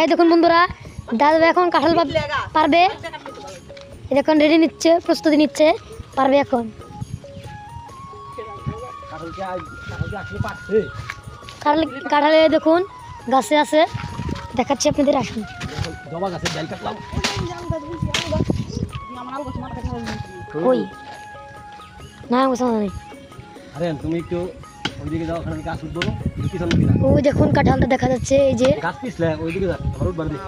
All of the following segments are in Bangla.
এই দেখুন বন্ধুরা, দাদা এখন কাঁঠাল পারবে? এই দেখুন রেডি নিচ্ছে, প্রস্তুতি নিচ্ছে, পারবে এখন। কাঁঠাল দেখুন, গাছে আছে, দেখাচ্ছি আপনাদের আসুন। না তুমি একটু ওইদিকে যাও ওখানে গাছ উঠবো। পিছন দিকে ওই দেখুন কাঁঠালটা দেখা যাচ্ছে এই যে। গাছ পিছলে ওইদিকে যা আমার উঠবার দিকে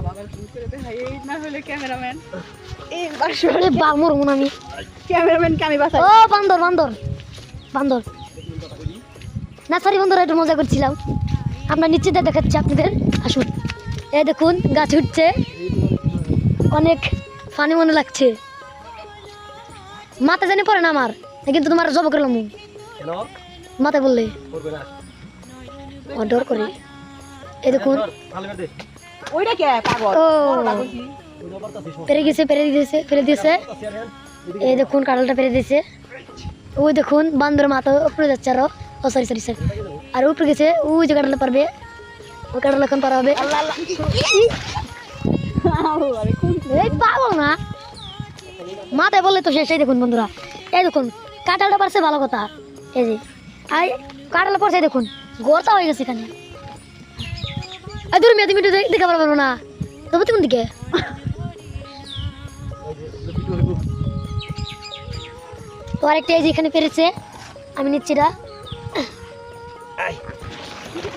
আরে বাঘ মরবো আমি ক্যামেরাম্যানকে আমি। বাসাই ও বান্দর বান্দর বান্দর। না সরি বন্ধুরা একটু মজা করছিলাম। আমরা নিচে দেখাচ্ছি আপনাদের। আসুন। এই দেখুন গাছ উঠছে। অনেক ফানি মনে লাগছে। মাথা জানি পড়ে না আমার। কিন্তু তোমার জব করলাম। কেন মাথায় বললে ডর করে? এই দেখুন। ওইটা কে? পাগল। পেরে গেছে পেরে দিয়েছে। ফেলে দিয়েছে। এই দেখুন কাঁঠালটা পেরে দিয়েছে। ওই দেখুন বান্দর মাথা উপরে যাচ্ছে আরও। ও সরি সরি সরি আর উপরে গেছে ওই যে কাঁঠালটা পারবে। ওই কাঁঠাল এখন পারা হবে। এই না। মাথায় বললে তো শেষই দেখুন বন্ধুরা। এই দেখুন কাঁঠালটা পারছে ভালো কথা। এই যে। আর কাঁঠালটা পড়ছে দেখুন। গড়তা হয়ে গেছে এখানে। এই দূর মেয়ে তুমি একটু পারব না। তবে তুমি দিকে তো আরেকটা এই যে এখানে পেরেছে। আমি নিচ্ছি এটা।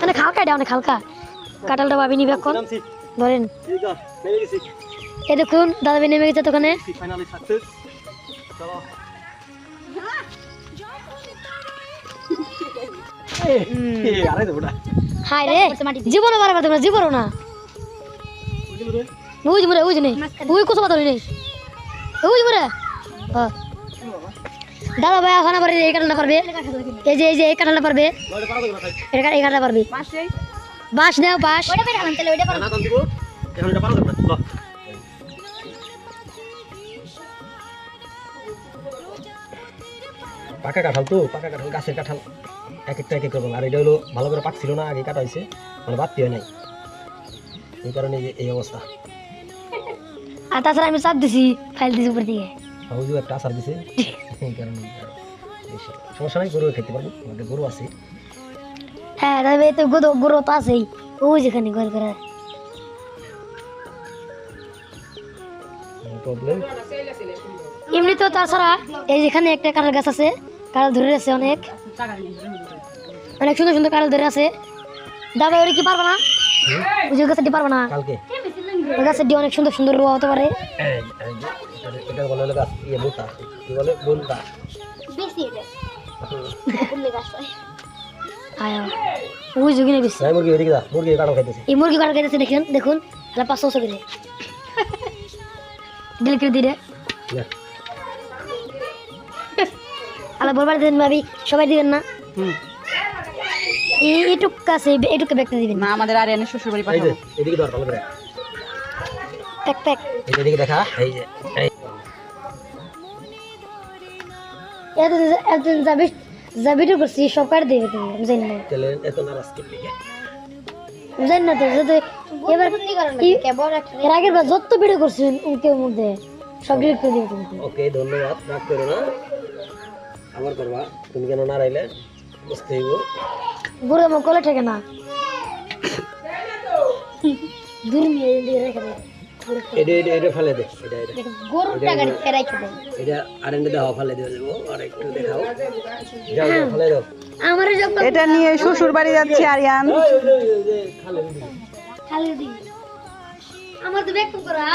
মানে হালকা এটা অনেক হালকা কাঁঠালটা ভাবি নিবে এখন। ধরেন। এই দেখুন দাদা নেমে গেছে তো ওখানে। হাই রে জীবনও বাড়াবার তোমরা জীবনও না। বুঝ মরে বুঝ নেই। ওই কোথাও কথা নেই। বুঝ মরে। দাদা ভাই এখন আবার এই কাটালটা পারবে। এই যে এই যে এই কাটালটা পারবে। এটা এই কাটালটা পারবে। বাস নাও বাস পাকা কাঁঠাল তো পাকা কাঁঠাল গাছের কাঁঠাল। এক একটা এক এক রকম। আর এটা হলো ভালো করে পাকছিল না আগে কাটা হয়েছে মানে বাড়তি হয় নাই। এই কারণে এই- অবস্থা। আর তাছাড়া আমি চাপ দিছি ফাইল দিছি উপর দিকে। হাউজু একটা আসার দিছে। এই কারণে সমস্যা নাই গরু খেতে পারব আমাদের গরু আছে। হ্যাঁ ভাই তো গরু গরু তো আছেই। ওই যেখানে ঘর করে প্রবলেম এমনি তো তাছাড়া এই যেখানে একটা কাঁঠাল গাছ আছে কাঁঠাল ধরে আছে অনেক। অনেক সুন্দর সুন্দর কাঁঠাল ধরে আছে। দাদা ওরে কি পারব না? ওই গাছটি পারব না। কালকে? ওই গাছটি অনেক সুন্দর সুন্দর রোয়া হতে পারে। ওই বেশি। মুরগি ওইদিকে যা মুরগি কাটাও খাইতেছে। এই মুরগি কাটা খেতেছে দেখেন দেখুন। পাঁচশো করে। দিল করে দিলে না। আলা বলবার দেন ভাবি সবাই দিবেন না? এই এইটুক কাছে এইটুকু ব্যক্তি দিবেন। না আমাদের আর এনে শ্বশুর বাড়ি পাঠাবো। এদিকে ধর ভালো করে। Pack pack. এদিকে দেখা এই যে এই। এত একজন যাবি করছি সব কাট তুমি? আমি জানি না। তেলে এত নারাজ কি? লিগে জানি না তো যদি এবার এর আগের বার যত ভিডিও করছেন উনকে মধ্যে সব ডিলিট করে দিবে তুমি। ওকে ধন্যবাদ রাগ করো না। আবার করবা। তুমি কেন না রাইলে বুঝতে হইব। গরু আমার কলে ঠেকে না। এদিকে রেখে এটা এটা এটা ফেলে দে এটা এটা। গরুর টাকা রেখে দেয়? এটা আর এনে দেখাও ফেলে দিয়ে দেবো আর একটু দেখাও। যাও যাও ফেলে দাও। আমার যখন এটা নিয়ে শ্বশুর বাড়ি যাচ্ছে আরিয়ান। খালে খালি আমার তো ব্যাগ করা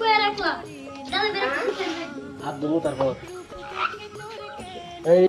কয়ে রাখলাম। দাদা ব্যাগ হাত দেবো তারপর। এই